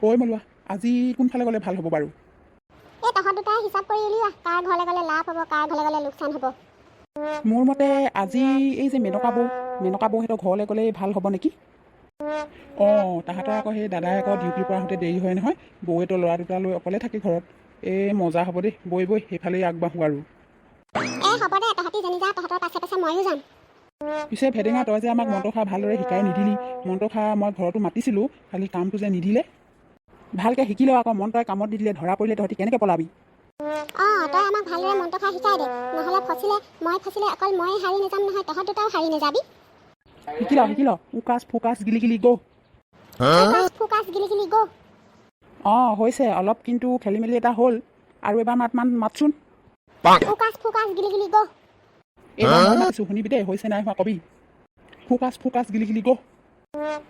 ঐ মলুৱা আজি কোনফালে গ'লে ভাল হ'ব বাৰু? এই তহঁত দুটাই হিচাপ কৰি উলিওৱা কাৰ ঘৰলৈ গ'লে লাভ হ'ব কাৰ ঘৰলৈ গ'লে লোকচান হ'ব। মোৰ মতে আজি এই যে মেনকা বৌ মেনকা বৌহঁতৰ ঘৰলৈ গ'লেই ভাল হ'ব নেকি? অঁ তাহাঁতৰ আকৌ সেই দাদাই আকৌ ডিউটিৰ পৰা আহোঁতে দেৰি হয় নহয় বৌৱেতো ল'ৰা দুটা লৈ অকলে থাকে ঘৰত এই মজা হ'ব দেই বৈ বৈ সেইফালেই আগবাঢ়োঁ আৰু। পাছে ভেটেঙা তই যে আমাক মন্ত্ৰষা ভালদৰে শিকাই নিদিলি মন্ত্ৰষা মই ঘৰতো মাতিছিলোঁ খালি কামটো যে নিদিলে ভালকৈ শিকি ল আকৌ মন্ত্ৰই কামত দি দিলে ধৰা পৰিলে তহঁতি কেনেকৈ পলাবি? অঁ তই আমাক ভালদৰে মন্ত্ৰষা শিকাই দে। নহ'লে ফচিলে মই ফচিলে অকল ময়ে হাৰি নাযাম নহয় তহঁত দুটাও হাৰি নাযাবি। শিকি ল শিকি ল উকাচ ফুকাচ গিলি গিলি গো ফকাচ ফকাচ গিলি গিলি গ' অঁ হৈছে অলপ কিন্তু খেলি মেলি এটা হ'ল। আৰু এবাৰ মাত মান মাতচোন ফকাচ ফকাচ গিলি গিলি গ' এইবাৰ মই মাতিছোঁ শুনিবি দেই হৈছে নাই হোৱা কবি। ফুকাচ ফুকাচ গিলি গিলি গো।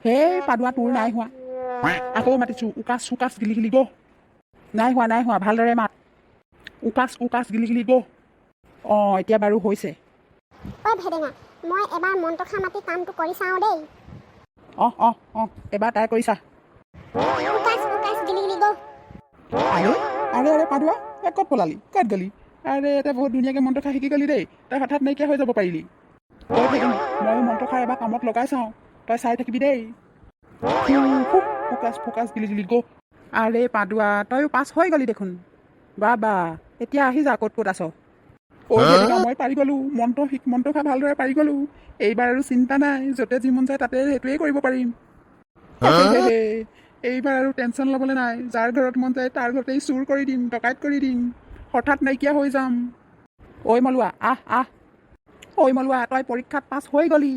সেই পাদুৱা তোৰ নাই হোৱা। আকৌ মাতিছোঁ। উকাচ চুকাচ গিলি গিলি গো নাই হোৱা নাই হোৱা ভালদৰে মাত। উকাচ উকাচ গিলি গিলি গো অঁ এতিয়া বাৰু হৈছে। ভেদেঙা মই এবাৰ মন্ত্ৰষা মাতি কামটো কৰি চাওঁ দেই। অঁ অঁ অঁ এবাৰ ট্ৰাই কৰিছা। ফকাচ ফকাচ গিলি গিলি গ' আৰে আৰে আৰে পাদুৱা এ ক'ত পলালি? ক'ত গলি? আৰে এটা বহুত ধুনীয়াকৈ মন্ত্ৰষা শিকি গলি দেই। তই হঠাৎ নাইকিয়া হৈ যাব পাৰিলি। তই ময়ো মন্ত্ৰষা এবাৰ কামত লগাই চাওঁ। তই চাই থাকিবি দেই। ফোকাচ ফোকাচ গিলি গিলি গো। আৰে পাদুৱা তইও পাছ হৈ গলি দেখোন। বা বা এতিয়া আহি যা ক'ত ক'ত আছ। মই পাৰি গ'লোঁ মন্ত্ৰ শিক মন্ত্ৰষা ভালদৰে পাৰি গ'লোঁ। এইবাৰ আৰু চিন্তা নাই য'তে যি মন যায় তাতে সেইটোৱেই কৰিব পাৰিম। এইবাৰ আৰু টেনশ্যন ল'বলৈ নাই। যাৰ ঘৰত মন যায় তাৰ ঘৰতেই চুৰ কৰি দিম ডকাইত কৰি দিম। হঠাৎ নাইকিয়া হৈ যাম। ঐ মলুৱা আহ আহ। ঐ মলুৱা তই পৰীক্ষাত পাছ হৈ গলি।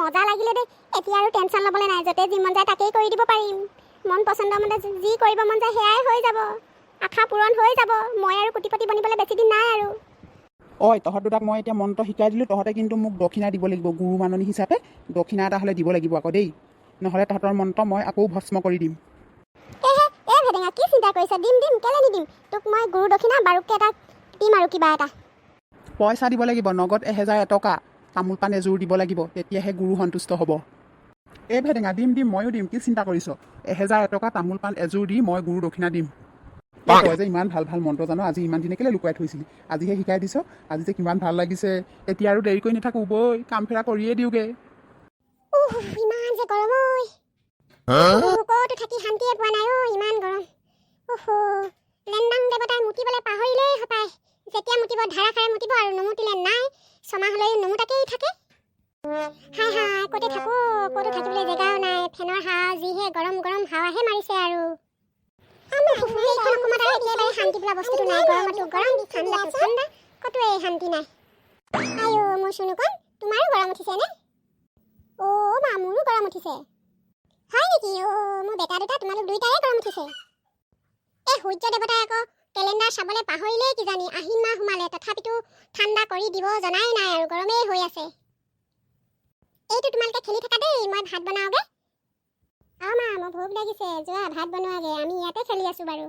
মজা লাগিলে দেই। এতিয়া আৰু টেনশ্যন ল'বলৈ নাই য'তে যি মন যায় তাকেই কৰি দিব পাৰিম। মন পচন্দ মতে যি- কৰিব মন যায় সেয়াই হৈ যাব। আশা পূৰণ হৈ যাব। মই আৰু কোটিপতি বনিবলৈ বেছি দিন নাই আৰু। ঐ তহঁত দুটাক মই এতিয়া মন্ত্ৰ শিকাই দিলোঁ। তহঁতে কিন্তু মোক দক্ষিণা দিব লাগিব গুৰু মাননি হিচাপে। দক্ষিণা এটা হ'লে দিব লাগিব আকৌ দেই। নহ'লে তহঁতৰ মন্ত্ৰ মই আকৌ ভস্ম কৰি দিম। ভেটেঙা কি চিন্তা কৰিছা? দিম দিম কেলে নিদিম? তোক মই গুৰু দক্ষিণা বাৰুককৈ এটা দিম আৰু কিবা এটা। পইচা দিব লাগিব নগদ এহেজাৰ এটকা। তামোল পাণ এযোৰ দিব লাগিব তেতিয়াহে গুৰু সন্তুষ্ট হ'ব। এই ভেটেঙা দিম দিম ময়ো দিম কি চিন্তা কৰিছ? এহেজাৰ এটকা তামোল পাণ এযোৰ দি মই গুৰু দক্ষিণা দিম। তই যে ইমান ভাল ভাল মন্ত্ৰ জানো আজি ইমান দিনে কেলৈ লুকুৱাই থৈছিলি? আজিহে শিকাই দিছ আজি যে কিমান ভাল লাগিছে। এতিয়া আৰু দেৰি কৰি নাথাকোঁ বৈ কাম ফেৰা কৰিয়ে দিওঁগৈ উহ ইমান যে গৰম ঐ ক'তো থাকি শান্তিয়ে পোৱা নাই অ' ইমান গৰম উহ লেণ্ডাং দেৱতাই মুতিবলৈ পাহৰিলেই হপায় যেতিয়া মুতিব ধাৰাসাৰে মুতিব আৰু নুমুতিলে নাই ছমাহলৈ নুমুতাকেই থাকে হাই হাই ক'তে থাকোঁ ক'তো থাকিবলৈ জেগাও নাই ফেনৰ হাৱা যিহে গৰম গৰম হাৱাহে মাৰিছে আৰু। চাবলৈ পাহৰিলেই কিজানি। আহিন মাহ সোমালে তথাপিতো ঠাণ্ডা কৰি দিব জনাই নাই আৰু গৰমেই হৈ আছে। এইটো তোমালোকে খেলি থাকা দেই মই ভাত বনাওঁগে। মা মোৰ ভোক লাগিছে। যোৱা ভাত বনোৱাগে আমি ইয়াতে খেলি আছোঁ বাৰু।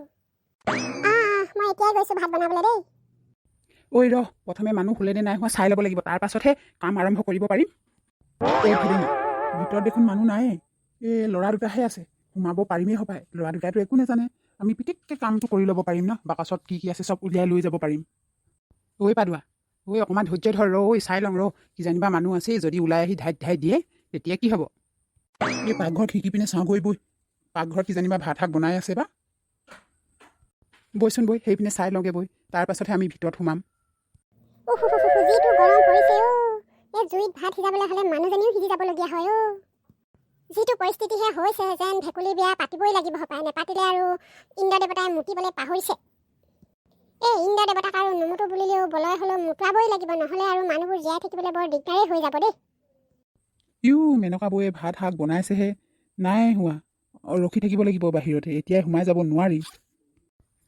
মই এতিয়াই গৈছোঁ ভাত বনাবলৈ দেই। ঐ ৰ প্ৰথমে মানুহ শুলেনে নাই হোৱা চাই ল'ব লাগিব। তাৰ পাছতহে কাম আৰম্ভ কৰিব পাৰিম। ভিতৰত দেখোন মানুহ নাইয়ে এই ল'ৰা দুটাহে আছে। সোমাব পাৰিমেই হপায় ল'ৰা দুটাইতো একো নাজানে। আমি পিটিককৈ কামটো কৰি ল'ব পাৰিম ন? বাকচত কি কি আছে চব উলিয়াই লৈ যাব পাৰিম। ঐ পাদুৱা ঐ অকণমান ধৈৰ্য ধৰ ৰ ঐ চাই লওঁ ৰ। কিজানিবা মানুহ আছেই যদি ওলাই আহি ধাইত ধাই দিয়ে তেতিয়া কি হ'ব? এই পাকঘৰত শিকি পিনে চাওঁ গৈ বৈ। পাকঘৰত কিজানিবা ভাত শাক বনাই আছে বা? বৈচোন বৈ সেইপিনে চাই লওঁগৈ বৈ তাৰ পাছতহে আমি ভিতৰত সোমাম। যিটো পৰিস্থিতিহে হৈছে যেন ভেকুলী বিয়া পাতিবই লাগিব হপায় নেপাতিলে আৰু ইন্দ্ৰ দেৱতাই মুতিবলৈ পাহৰিছে। এই ইন্দ্ৰ দেৱতাক আৰু নুমুতো বুলিলেও বলয় হ'লেও মুতুৱাবই লাগিব নহ'লে আৰু মানুহবোৰ জীয়াই থাকিবলৈ বৰ দিগদাৰেই হৈ যাব দেই। ইউ মেনকা বৌয়ে ভাত শাক বনাইছেহে। নাই হোৱা। ৰখি থাকিব লাগিব বাহিৰতে। এতিয়াই সোমাই যাব নোৱাৰি।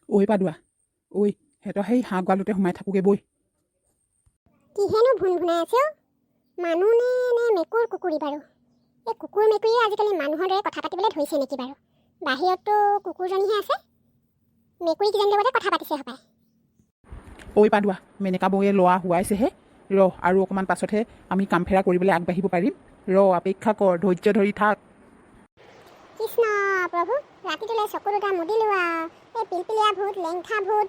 ঐ পাদুৱা ঐ সিহঁতৰ সেই হাঁহ গঁৰালতে সোমাই থাকোগৈ বৈ। কিহেনো ভুন ভুনাই আছে অ' মানুহ নে নে মেকুৰ কুকুৰী বাৰু? এই কুকুৰ মেকুৰীয়ে আজিকালি মানুহৰ দৰে কথা পাতিবলৈ ধৰিছে নেকি বাৰু? বাহিৰততো কুকুৰজনীহে আছে। মেকুৰী কিজনীৰ লগতে কথা পাতিছে হপায়। ঐ পাদুৱা মেনকা বৌয়ে ল'ৰা শুৱাইছেহে ৰ আৰু অকণমান পাছতহে আমি কাম ফেৰা কৰিবলৈ আগবাঢ়িব পাৰিম। ৰ অপেক্ষা কৰ ধৈৰ্য ধৰি থাক কৃষ্ণ প্ৰভু ৰাতিটোলৈ চকু দুটা মুদিলো আৰু এই পিলপিলীয়া ভূত লেংঠা ভূত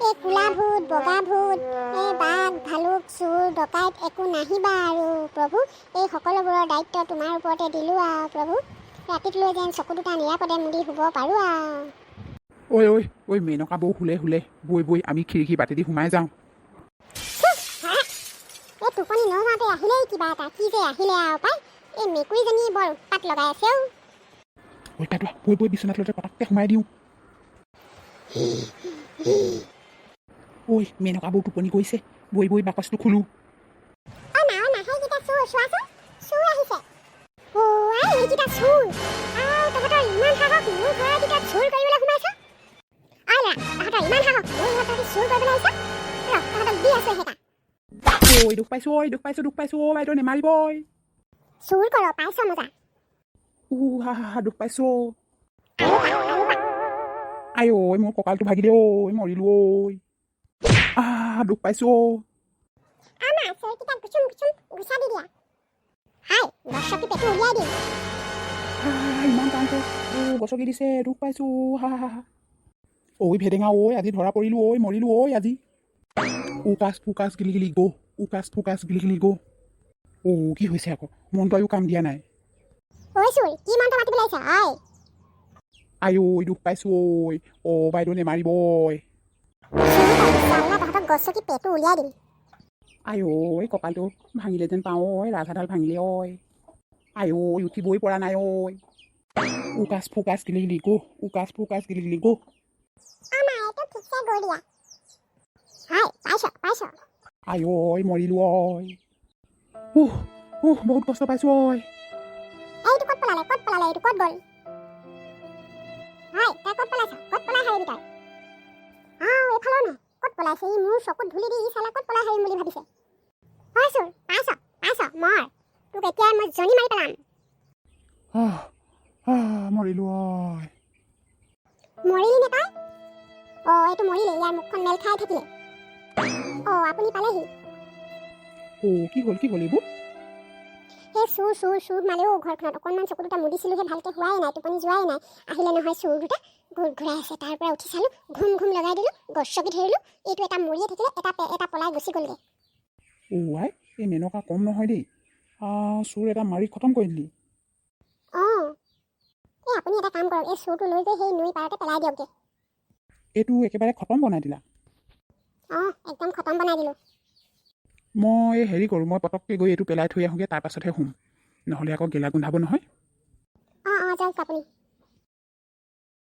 এই কোলা ভূত বগা ভূত এই বাঘ ভালুক চোৰ ডকাইত একো নাহিবা আৰু প্ৰভু এই সকলোবোৰৰ দায়িত্ব তোমাৰ ওপৰতে দিলোঁ আৰু প্ৰভু ৰাতিটোলৈ যেন চকু দুটা নিৰাপদে মুদি শুব পাৰোঁ আৰু ঐ ঐ ঐ মেনকা বৌ শুলে শুলে বৈ বৈ আমি খিৰিকী বাটেদি সোমাই যাওঁ এই টোপনি নযাওঁতে আহিলেই কিবা এটা কি যে আহিলে আৰু পাই এই মেকুৰীজনী বৰ উৎপাত লগাই আছে অ' ঐ তাতো বৈ বৈ বিচনাত লওঁতে পটাককৈ সোমাই দিওঁ ঐ মেনকা বৌ টোপনি গৈছে। বৈ বৈ বাকচটো খোলোঁ। অ না অ না সেইকেইটা চোৰ চোৱাচোন। চোৰ আহিছে। অ আই এইকেইটা চোৰ। ঐ দুখ পাইছোঁ ঐ দুখ পাইছোঁ দুখ পাইছোঁ ঐ বাইদেউ নেমাৰিব ঐ চুৰ কৰ পাইছ মজা উ হা হা হা দুখ পাইছোঁ ঐ আৰু পা আৰু পা আই ঐ মোৰ কঁকালটো ভাগিলে ঐ মৰিলোঁ ঐ আহ দুখ পাইছোঁ ঐ আমা চোৰকেইটা গুচুম গুচুম গুচা দি দিয়া হাই গছকি পেটু উলিয়াই দিম আহ, ইমান টানটো ও গছকি দিছে দুখ পাইছোঁ হা হা হা ঐ ভেটেঙা ঐ আজি ধৰা পৰিলোঁ ঐ মৰিলোঁ ঐ আজি উকাচ ফুকাচ গিলি গিলি গো উকাচ ফুকাচ গিলি গিলি গো অ' কি হৈছে আকৌ? মনটো কাম দিয়া নাই। ঐ চুৰ কি মন্ত্ৰ মাতিবলৈ আহিছ আই। আই ঐ দুখ পাইছোঁ ঐ। অ' বাইদেউ নেমাৰিব ঐ। চুৰ কৰিছ তহঁতক গছকি পেটু উলিয়াই দিম। আই ঐ কঁকালটো ভাঙিলে যেন পাওঁ ঐ ৰাজহাডাল ভাঙিলে ঐ। আই ঐ উঠিবই পৰা নাই ঐ। উকাচ ফুকাচ গিলি গিলি গো উকাচ ফুকাচ গিলি গিলি গো পাইছ পাইছ। আই ঐ মৰিলোঁ ঐ উহ উহ বহুত কষ্ট পাইছোঁ ঐ এইটো ক'ত পলালে ক'ত পলালে এইটো ক'ত গ'ল হাই তই ক'ত পলাইছ ক'ত পলাই হাৰিবি তই আও এইফালেও নাই ক'ত পলাইছে ই মোৰ চকুত ধূলি দি ই চালা ক'ত পলাই হাৰিম বুলি ভাবিছে চোৰ পাইছ পাইছ মৰ তোক এতিয়াই মই জনি মাৰি পেলাম আহ আহ মৰিলোঁ ঐ মৰিলি নে তই অ' এইটো মৰিলে ইয়াৰ মুখখন মেল খাই থাকিলে আপুনি পালেহি। অ' কি হ'ল কি হ'ল এইবোৰ? সেই চুৰ চুৰ চুৰ মালেও ঘৰখনত অকণমান চকু দুটা মুদিছিলোহে ভালকৈ হোৱাই নাই টোপনি যোৱাই নাই। আহিলে নহয় চুৰ দুটা ঘূৰ ঘূৰাই আছে তাৰ পৰা উঠি চালোঁ ঘুম ঘুম লগাই দিলোঁ গছকি ধৰিলোঁ এইটো এটা মৰিয়ে থাকিলে এটা এটা পলাই গুচি গ'লগৈ। অ' আই এই মেনকা কম নহয় দেই। চোৰ এটা মাৰি খতম কৰি দিলি। অঁ। এই আপুনি এটা কাম কৰক এই চুৰটো লৈ গৈ সেই নৈ পাৰতে পেলাই দিয়কগৈ। এইটো একেবাৰে খতম বনাই দিলা। অঁ একদম খতম বনাই দিলোঁ। মই হেৰি কৰোঁ মই পটককৈ গৈ এইটো পেলাই থৈ আহোঁগৈ তাৰ পাছতহে শুম। নহ'লে আকৌ গেলা গোন্ধাব নহয়। অঁ অঁ যাওক আপুনি।